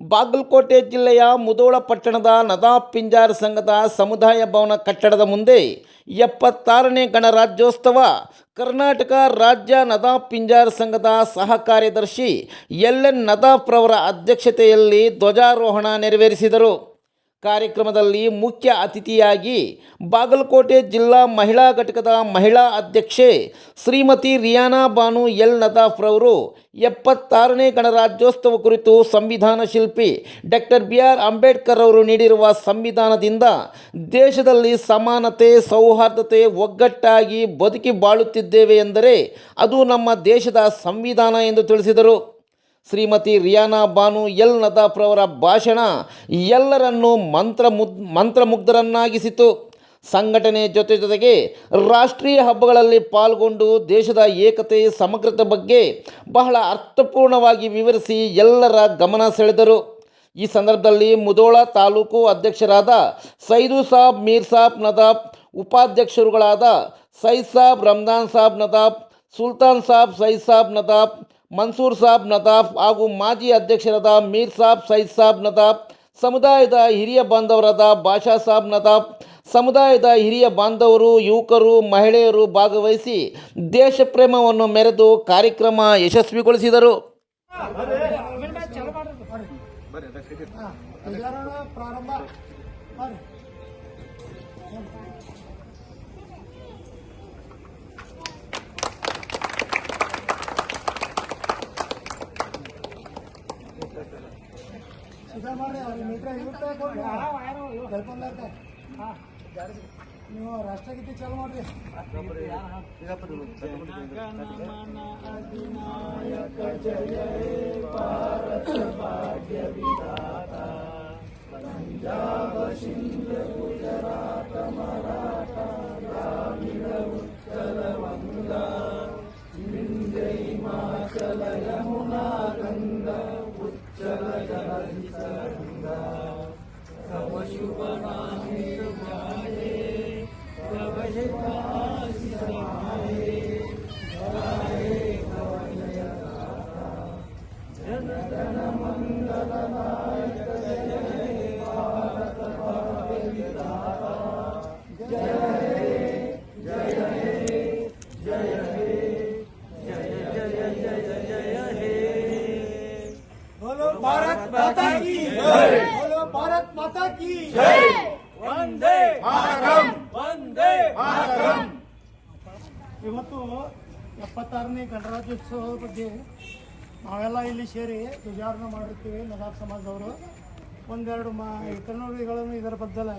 ಬಾಗಲಕೋಟೆ ಜಿಲ್ಲೆಯ ಮುದೋಳ ಪಟ್ಟಣದ ನದಾ ಪಿಂಜಾರ್ ಸಂಘದ ಸಮುದಾಯ ಭವನ ಕಟ್ಟಡದ ಮುಂದೆ ಎಪ್ಪತ್ತಾರನೇ ಗಣರಾಜ್ಯೋತ್ಸವ. ಕರ್ನಾಟಕ ರಾಜ್ಯ ನದಾ ಪಿಂಜಾರ್ ಸಂಘದ ಸಹ ಕಾರ್ಯದರ್ಶಿ ಎಲ್ ಎನ್ ನದಾಫ್ರವರ ಅಧ್ಯಕ್ಷತೆಯಲ್ಲಿ ಧ್ವಜಾರೋಹಣ ನೆರವೇರಿಸಿದರು. ಕಾರ್ಯಕ್ರಮದಲ್ಲಿ ಮುಖ್ಯ ಅತಿಥಿಯಾಗಿ ಬಾಗಲಕೋಟೆ ಜಿಲ್ಲಾ ಮಹಿಳಾ ಘಟಕದ ಮಹಿಳಾ ಅಧ್ಯಕ್ಷೆ ಶ್ರೀಮತಿ ರಿಯಾನಾ ಬಾನು ಎಲ್ ನದಾಫ್ರವರು ಎಪ್ಪತ್ತಾರನೇ ಗಣರಾಜ್ಯೋತ್ಸವ ಕುರಿತು ಸಂವಿಧಾನ ಶಿಲ್ಪಿ ಡಾಕ್ಟರ್ ಬಿ ಆರ್ ಅಂಬೇಡ್ಕರ್ ಅವರು ನೀಡಿರುವ ಸಂವಿಧಾನದಿಂದ ದೇಶದಲ್ಲಿ ಸಮಾನತೆ, ಸೌಹಾರ್ದತೆ ಒಗ್ಗಟ್ಟಾಗಿ ಬದುಕಿ ಬಾಳುತ್ತಿದ್ದೇವೆ ಎಂದರೆ ಅದು ನಮ್ಮ ದೇಶದ ಸಂವಿಧಾನ ಎಂದು ತಿಳಿಸಿದರು. ಶ್ರೀಮತಿ ರಿಯಾನಾ ಬಾನು ಎಲ್ ನದಾಫ್ರವರ ಭಾಷಣ ಎಲ್ಲರನ್ನೂ ಮಂತ್ರ ಮಂತ್ರಮುಗ್ಧರನ್ನಾಗಿಸಿತು. ಸಂಘಟನೆ ಜೊತೆ ಜೊತೆಗೆ ರಾಷ್ಟ್ರೀಯ ಹಬ್ಬಗಳಲ್ಲಿ ಪಾಲ್ಗೊಂಡು ದೇಶದ ಏಕತೆ ಸಮಗ್ರತೆ ಬಗ್ಗೆ ಬಹಳ ಅರ್ಥಪೂರ್ಣವಾಗಿ ವಿವರಿಸಿ ಎಲ್ಲರ ಗಮನ ಸೆಳೆದರು. ಈ ಸಂದರ್ಭದಲ್ಲಿ ಮುದೋಳ ತಾಲೂಕು ಅಧ್ಯಕ್ಷರಾದ ಸೈದು ಸಾಬ್, ಮೀರ್ ಸಾಬ್ ನದಾಬ್ ಉಪಾಧ್ಯಕ್ಷರುಗಳಾದ ಸೈದ್ ಸಾಬ್, ರಂಜಾನ್ ಸಾಬ್ ನದಾಬ್ ಸುಲ್ತಾನ್ ಸಾಬ್, ಸೈದ್ ಸಾಬ್ ನದಾಬ್ ಮನ್ಸೂರ್ ಸಾಬ್ ನತಾಫ್ ಹಾಗೂ ಮಾಜಿ ಅಧ್ಯಕ್ಷರಾದ ಮೀರ್ ಸಾಬ್ ಸೈದ್ ಸಾಬ್ ನತಾಫ್ ಸಮುದಾಯದ ಹಿರಿಯ ಬಾಂಧವರಾದ ಬಾಷಾ ಸಾಬ್ ನತಾಫ್ ಸಮುದಾಯದ ಹಿರಿಯ ಬಾಂಧವರು ಯುವಕರು ಮಹಿಳೆಯರು ಭಾಗವಹಿಸಿ ದೇಶಪ್ರೇಮವನ್ನು ಮೆರೆದು ಕಾರ್ಯಕ್ರಮ ಯಶಸ್ವಿಗೊಳಿಸಿದರು. ಪ್ರಾರಂಭ. ಸುಧಾಮಣ್ಣ ಅವ್ರ ಮಿತ್ರ ಇವ್ರ ಕಲ್ಪಲ್ಲ ನೀವು ರಾಷ್ಟ್ರಗೀತೆ ಚಾಲು ಮಾಡ್ರಿ ಗಣನಾಯಕ ಜಯ ಭಾರತ ಭಾಗ್ಯ ವಿಧಾತ ಪಂಜಾಬ ಸಿಂಧ ಗುಜರಾತ ಮರ ಇವತ್ತು ಎಪ್ಪತ್ತಾರನೇ ಗಣರಾಜ್ಯೋತ್ಸವ ಬಗ್ಗೆ ನಾವೆಲ್ಲ ಇಲ್ಲಿ ಸೇರಿ ಧ್ವಜಾರೋಹಣ ಮಾಡಿರ್ತೀವಿ ನದಾಫ್ ಸಮಾಜದವರು. ಒಂದೆರಡು ಮಾ ಕನ್ನಡಿಗಳನ್ನು ಇದರ ಬದ್ದಲೇ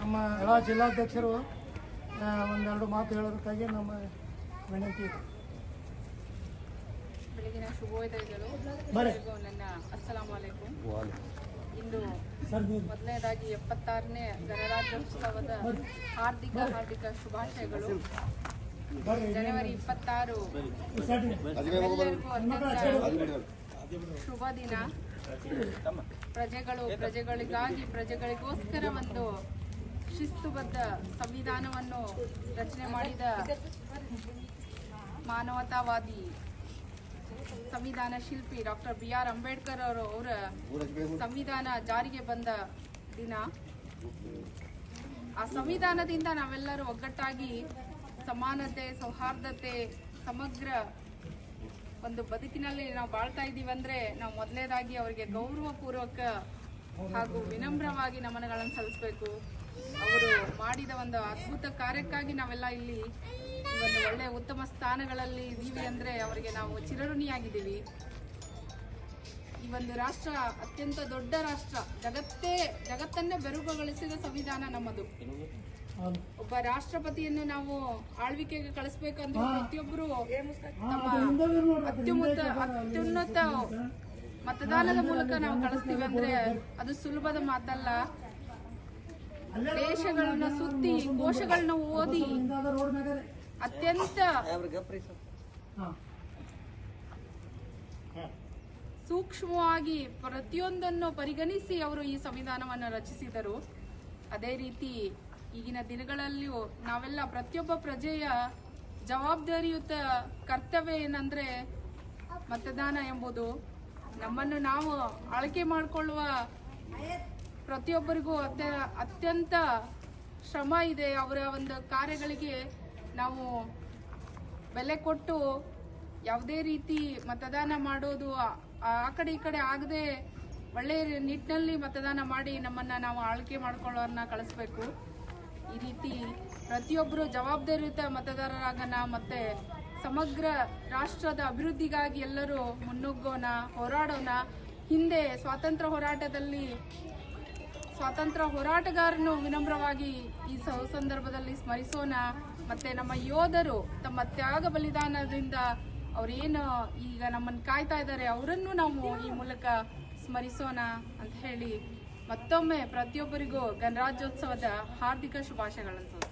ನಮ್ಮ ಎಲ್ಲ ಜಿಲ್ಲಾಧ್ಯಕ್ಷರು ಒಂದೆರಡು ಮಾತು ಹೇಳೋದಕ್ಕಾಗಿ ನಮ್ಮ ವಿನಂತಿ ಬೆಳಗಿನ ಶುಭೋದಯಗಳು. ನನ್ನ ಅಲೈಕುಂ ಇಂದು ಮೊದಲನೇದಾಗಿ ಎಪ್ಪತ್ತಾರನೇ ಗಣರಾಜ್ಯೋತ್ಸವದ ಹಾರ್ದಿಕ ಹಾರ್ದಿಕ ಶುಭಾಶಯಗಳು. ಜನವರಿ ಇಪ್ಪತ್ತಾರು. ಶುಭ ದಿನ. ಪ್ರಜೆಗಳು ಪ್ರಜೆಗಳಿಗಾಗಿ ಪ್ರಜೆಗಳಿಗೋಸ್ಕರ ಒಂದು ಶಿಸ್ತುಬದ್ಧ ಸಂವಿಧಾನವನ್ನು ರಚನೆ ಮಾಡಿದ ಮಾನವತಾವಾದಿ ಸಂವಿಧಾನ ಶಿಲ್ಪಿ ಡಾಕ್ಟರ್ ಬಿ ಆರ್ ಅಂಬೇಡ್ಕರ್ ಅವರು ಅವರ ಸಂವಿಧಾನ ಜಾರಿಗೆ ಬಂದ ದಿನ. ಆ ಸಂವಿಧಾನದಿಂದ ನಾವೆಲ್ಲರೂ ಒಗ್ಗಟ್ಟಾಗಿ ಸಮಾನತೆ, ಸೌಹಾರ್ದತೆ, ಸಮಗ್ರ ಒಂದು ಬದುಕಿನಲ್ಲಿ ನಾವು ಬಾಳ್ತಾ ಇದ್ದೀವಿ ಅಂದ್ರೆ ನಾವು ಮೊದಲನೇದಾಗಿ ಅವರಿಗೆ ಗೌರವಪೂರ್ವಕ ಹಾಗೂ ವಿನಮ್ರವಾಗಿ ನಮನಗಳನ್ನು ಸಲ್ಲಿಸಬೇಕು ಅವರು ಮಾಡಿದ ಒಂದು ಅದ್ಭುತ ಕಾರ್ಯಕ್ಕಾಗಿ ನಾವೆಲ್ಲ ಇಲ್ಲಿ ಒಂದು ಒಳ್ಳೆಯ ಉತ್ತಮ ಸ್ಥಾನಗಳಲ್ಲಿ ಇದ್ದೀವಿ ಅಂದ್ರೆ ಅವರಿಗೆ ನಾವು ಚಿರಋಣಿಯಾಗಿದ್ದೀವಿ ಈ ಒಂದು ರಾಷ್ಟ್ರ ಅತ್ಯಂತ ದೊಡ್ಡ ರಾಷ್ಟ್ರ, ಜಗತ್ತೇ, ಜಗತ್ತನ್ನೇ ಬೆರುಗುಗೊಳಿಸಿದ ಸಂವಿಧಾನ ನಮ್ಮದು. ಒಬ್ಬ ರಾಷ್ಟ್ರಪತಿಯನ್ನು ನಾವು ಆಳ್ವಿಕೆಗೆ ಕಳಿಸ್ಬೇಕಂದ್ರೆ ಪ್ರತಿಯೊಬ್ಬರು ತಮ್ಮ ಅತ್ಯುನ್ನತ ಅತ್ಯುನ್ನತ ಮತದಾನದ ಮೂಲಕ ನಾವು ಕಳಿಸ್ತೀವಿ ಅಂದ್ರೆ ಅದು ಸುಲಭದ ಮಾತಲ್ಲ. ದೇಶಗಳನ್ನ ಸುತ್ತಿ ಕೋಶಗಳನ್ನ ಓದಿ ಅತ್ಯಂತ ಸೂಕ್ಷ್ಮವಾಗಿ ಪ್ರತಿಯೊಂದನ್ನು ಪರಿಗಣಿಸಿ ಅವರು ಈ ಸಂವಿಧಾನವನ್ನು ರಚಿಸಿದರು. ಅದೇ ರೀತಿ ಈಗಿನ ದಿನಗಳಲ್ಲಿಯೂ ನಾವೆಲ್ಲ ಪ್ರತಿಯೊಬ್ಬ ಪ್ರಜೆಯ ಜವಾಬ್ದಾರಿಯುತ ಕರ್ತವ್ಯ ಏನಂದ್ರೆ ಮತದಾನ ಎಂಬುದು. ನಮ್ಮನ್ನು ನಾವು ಆಳ್ಕೆ ಮಾಡಿಕೊಳ್ಳುವ ಪ್ರತಿಯೊಬ್ಬರಿಗೂ ಅತ್ಯ ಅತ್ಯಂತ ಶ್ರಮ ಇದೆ. ಅವರ ಒಂದು ಕಾರ್ಯಗಳಿಗೆ ನಾವು ಬೆಲೆ ಕೊಟ್ಟು ಯಾವುದೇ ರೀತಿ ಮತದಾನ ಮಾಡೋದು ಆ- ಕಡೆ ಈ ಕಡೆ ಆಗದೆ ಒಳ್ಳೆಯ ನಿಟ್ಟಿನಲ್ಲಿ ಮತದಾನ ಮಾಡಿ ನಮ್ಮನ್ನು ನಾವು ಆಳ್ಕೆ ಮಾಡ್ಕೊಳ್ಳೋರನ್ನ ಕಳಿಸ್ಬೇಕು. ಈ ರೀತಿ ಪ್ರತಿಯೊಬ್ಬರು ಜವಾಬ್ದಾರಿಯುತ ಮತದಾರರಾಗೋಣ ಮತ್ತೆ ಸಮಗ್ರ ರಾಷ್ಟ್ರದ ಅಭಿವೃದ್ಧಿಗಾಗಿ ಎಲ್ಲರೂ ಮುನ್ನುಗ್ಗೋಣ, ಹೋರಾಡೋಣ. ಹಿಂದೆ ಸ್ವಾತಂತ್ರ್ಯ ಹೋರಾಟದಲ್ಲಿ ಸ್ವಾತಂತ್ರ್ಯ ಹೋರಾಟಗಾರನು ವಿನಮ್ರವಾಗಿ ಈ ಸಂದರ್ಭದಲ್ಲಿ ಸ್ಮರಿಸೋಣ. ಮತ್ತೆ ನಮ್ಮ ಯೋಧರು ತಮ್ಮ ತ್ಯಾಗ ಬಲಿದಾನದಿಂದ ಅವರೇನು ಈಗ ನಮ್ಮನ್ನು ಕಾಯ್ತಾ ಇದ್ದಾರೆ, ಅವರನ್ನು ನಾವು ಈ ಮೂಲಕ ಸ್ಮರಿಸೋಣ ಅಂತ ಹೇಳಿ ಮತ್ತೊಮ್ಮೆ ಪ್ರತಿಯೊಬ್ಬರಿಗೂ ಗಣರಾಜ್ಯೋತ್ಸವದ ಹಾರ್ದಿಕ ಶುಭಾಶಯಗಳನ್ನು.